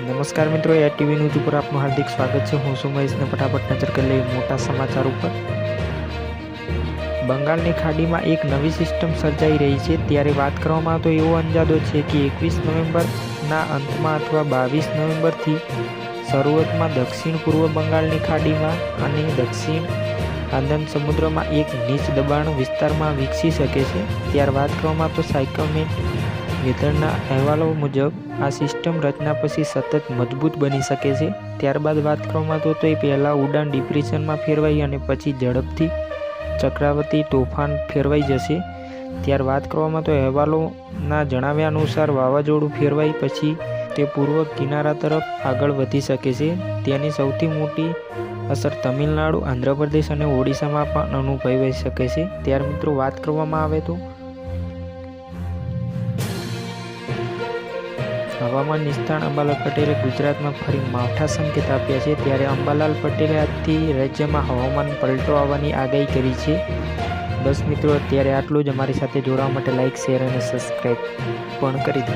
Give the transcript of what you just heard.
નમસ્કાર મિત્રો, એ TV news ઉપર આપનું હાર્દિક સ્વાગત છે. હું છું મહેશને ફટાફટ નજર કરી લઈએ મોટા સમાચાર ઉપર. બંગાળની ખાડીમાં એક નવી સિસ્ટમ સર્જાઈ રહી છે. ત્યારે વાત કરવામાં તો એવો અંદાજો છે કે એકવીસ નવેમ્બરના અંતમાં અથવા બાવીસ નવેમ્બરથી શરૂઆતમાં દક્ષિણ પૂર્વ બંગાળની ખાડીમાં અને દક્ષિણ આનંદ સમુદ્રમાં એક નીચ દબાણ વિસ્તારમાં વિકસી શકે છે. ત્યારે વાત કરવામાં તો સાયકોમેન્ટ વેધરના અહેવાલો મુજબ, આ સિસ્ટમ રચના પછી સતત મજબૂત બની શકે છે. ત્યારબાદ વાત કરવામાં તો તે પહેલાં ઉડાન ડિપ્રેશનમાં ફેરવાઈ અને પછી ઝડપથી ચક્રાવતી તોફાન ફેરવાઈ જશે. ત્યાર વાત કરવામાં તો અહેવાલોના જણાવ્યા અનુસાર વાવાઝોડું ફેરવાઈ પછી તે પૂર્વ કિનારા તરફ આગળ વધી શકે છે. તેની સૌથી મોટી અસર તમિલનાડુ, આંધ્રપ્રદેશ અને ઓડિશામાં પણ અનુભવાઈ શકે છે. ત્યાર મિત્રો, વાત કરવામાં આવે તો હવામાન નિષ્ણાત અંબાલાલ પટેલે ગુજરાતમાં ફરી માવઠા સંકેત આપ્યા છે. ત્યારે અંબાલાલ પટેલે આજથી રાજ્યમાં હવામાન પલટો આવવાની આગાહી કરી છે. બસ મિત્રો, અત્યારે આટલું જ. અમારી સાથે જોડાવા માટે લાઇક શેર અને સબસ્ક્રાઈબ પણ કરી દો.